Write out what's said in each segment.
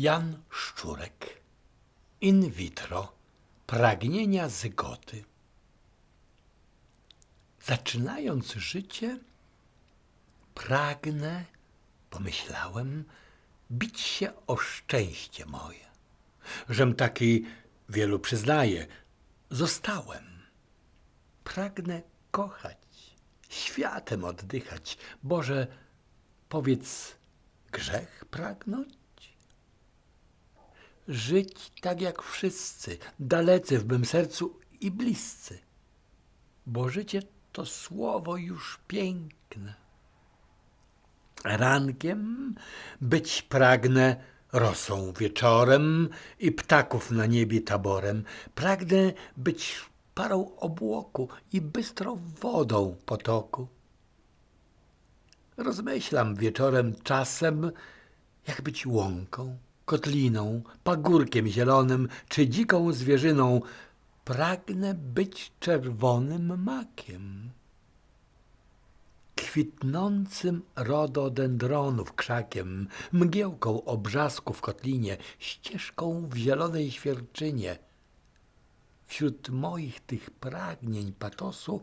Jan Szczurek. In vitro. Pragnienia zygoty. Zaczynając życie, pragnę, pomyślałem, bić się o szczęście moje. Żem taki, wielu przyznaje, zostałem. Pragnę kochać, światem oddychać. Boże, powiedz, grzech pragnąć? Żyć tak jak wszyscy, dalecy w mym sercu i bliscy. Bo życie to słowo już piękne. Rankiem być pragnę rosą wieczorem i ptaków na niebie taborem. Pragnę być parą obłoku i bystrą wodą potoku. Rozmyślam wieczorem czasem, jak być łąką kotliną, pagórkiem zielonym czy dziką zwierzyną, pragnę być czerwonym makiem. Kwitnącym rododendronów krzakiem, mgiełką obrzasku w kotlinie, ścieżką w zielonej świerczynie. Wśród moich tych pragnień patosu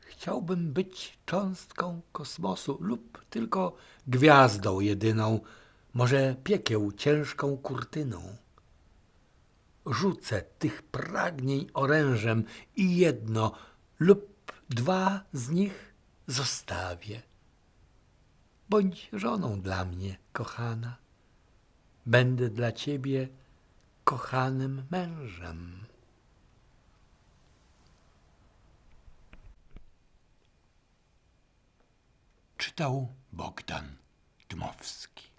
chciałbym być cząstką kosmosu lub tylko gwiazdą jedyną, może piekieł ciężką kurtyną. Rzucę tych pragnień orężem i jedno lub dwa z nich zostawię. Bądź żoną dla mnie, kochana. Będę dla ciebie kochanym mężem. Czytał Bogdan Dmowski.